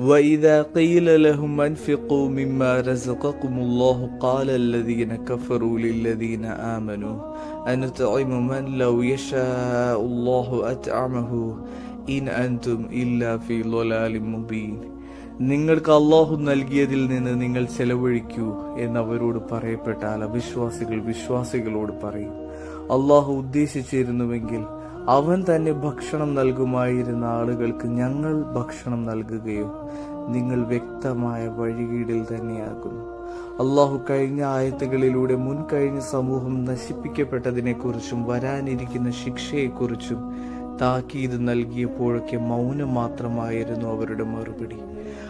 وإذا قيل لهم أنفقوا مما رزقكم الله قال الذين كفروا للذين آمنوا أنطعم من لو يشاء الله أطعمه إن أنتم إلا في ضلال مبين നിങ്ങൾക്ക് അള്ളാഹു നൽകിയതിൽ നിന്ന് നിങ്ങൾ ചെലവഴിക്കൂ എന്നവരോട് പറയപ്പെട്ടാൽ അവിശ്വാസികൾ വിശ്വാസികളോട് പറയും അള്ളാഹു ഉദ്ദേശിച്ചിരുന്നുവെങ്കിൽ അവൻ തന്നെ ഭക്ഷണം നൽകുമായിരുന്ന ആളുകൾക്ക് ഞങ്ങൾ ഭക്ഷണം നൽകുകയും നിങ്ങൾ വ്യക്തമായ വഴികീടിൽ തന്നെയാകുന്നു. അള്ളാഹു കഴിഞ്ഞ ആയത്തുകളിലൂടെ മുൻകഴിഞ്ഞ സമൂഹം നശിപ്പിക്കപ്പെട്ടതിനെക്കുറിച്ചും വരാനിരിക്കുന്ന ശിക്ഷയെക്കുറിച്ചും താക്കീത് നൽകിയപ്പോഴൊക്കെ മൗനം മാത്രമായിരുന്നു അവരുടെ മറുപടി.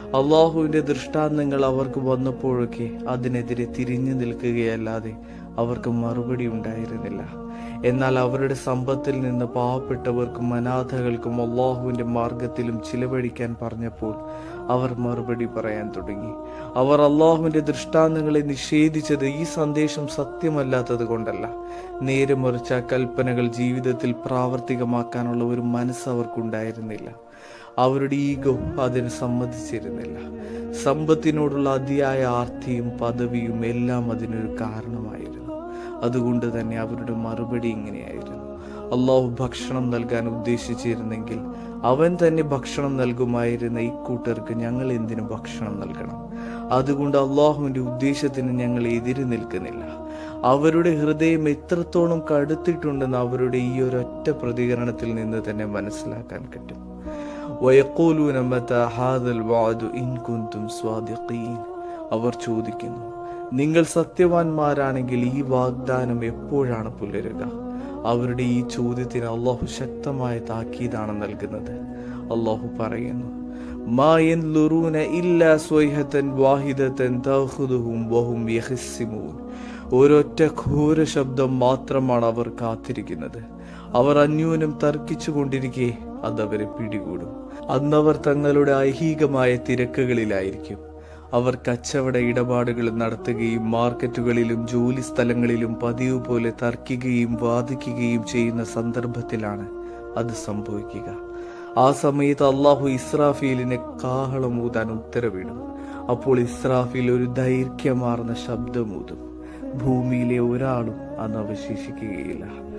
അള്ളാഹുവിന്റെ ദൃഷ്ടാന്തങ്ങൾ അവർക്ക് വന്നപ്പോഴൊക്കെ അതിനെതിരെ തിരിഞ്ഞു നിൽക്കുകയല്ലാതെ അവർക്ക് മറുപടി ഉണ്ടായിരുന്നില്ല. എന്നാൽ അവരുടെ സമ്പത്തിൽ നിന്ന് പാവപ്പെട്ടവർക്കും അനാഥകൾക്കും അള്ളാഹുവിന്റെ മാർഗത്തിലും ചിലവഴിക്കാൻ പറഞ്ഞപ്പോൾ അവർ മറുപടി പറയാൻ തുടങ്ങി. അവർ അള്ളാഹുവിന്റെ ദൃഷ്ടാന്തങ്ങളെ നിഷേധിച്ചത് ഈ സന്ദേശം സത്യമല്ലാത്തത് കൊണ്ടല്ല. നേരെ മറിച്ച കൽപ്പനകൾ ജീവിതത്തിൽ പ്രാവർത്തികമാക്കാനുള്ള ഒരു മനസ്സ് അവർക്കുണ്ടായിരുന്നില്ല. അവരുടെ ഈഗോ അതിന് സമ്മതിച്ചിരുന്നില്ല. സമ്പത്തിനോടുള്ള അതിയായ ആർത്തിയും പദവിയും എല്ലാം അതിനൊരു കാരണമായിരുന്നു. അതുകൊണ്ട് തന്നെ അവരുടെ മറുപടി ഇങ്ങനെയായിരുന്നു. അള്ളാഹു ഭക്ഷണം നൽകാൻ ഉദ്ദേശിച്ചിരുന്നെങ്കിൽ അവൻ തന്നെ ഭക്ഷണം നൽകുമായിരുന്ന ഇക്കൂട്ടർക്ക് ഞങ്ങൾ എന്തിനു ഭക്ഷണം നൽകണം? അതുകൊണ്ട് അള്ളാഹുവിന്റെ ഉദ്ദേശത്തിന് ഞങ്ങൾ എതിര് നിൽക്കുന്നില്ല. അവരുടെ ഹൃദയം എത്രത്തോളം കടുത്തിട്ടുണ്ടെന്ന് അവരുടെ ഈ ഒരൊറ്റ പ്രതികരണത്തിൽ നിന്ന് തന്നെ മനസ്സിലാക്കാൻ കിട്ടും ഹാദൽ വാദു ഇൻ സ്വാദിഖീൻ. അവർ ചോദിക്കുന്നു നിങ്ങൾ സത്യവാൻമാരാണെങ്കിൽ ഈ വാഗ്ദാനം എപ്പോഴാണ് പുലരുക? അവരുടെ ഈ ചോദ്യത്തിന് അള്ളാഹു ശക്തമായ താക്കീതാണ് നൽകുന്നത്. അള്ളാഹു പറയുന്നു ഒരൊറ്റ ഘോര ശബ്ദം മാത്രമാണ് അവർ കാത്തിരിക്കുന്നത്. അവർ അന്യൂനം തർക്കിച്ചുകൊണ്ടിരിക്കെ അതവരെ പിടികൂടും. അന്നവർ തങ്ങളുടെ ഐഹികമായ തിരക്കുകളിലായിരിക്കും. അവർ കച്ചവട ഇടപാടുകൾ നടത്തുകയും മാർക്കറ്റുകളിലും ജോലി സ്ഥലങ്ങളിലും പതിവ് പോലെ തർക്കിക്കുകയും വാദിക്കുകയും ചെയ്യുന്ന സന്ദർഭത്തിലാണ് അത് സംഭവിക്കുക. ആ സമയത്ത് അള്ളാഹു ഇസ്രാഫീലിനെ ഊതാൻ ഉത്തരവിടും. അപ്പോൾ ഇസ്രാഫീൽ ഒരു ദൈർഘ്യമാർന്ന ശബ്ദമൂതും ഭൂമിയിലെ ഒരാളും അന്ന് അവശേഷിക്കുകയില്ല.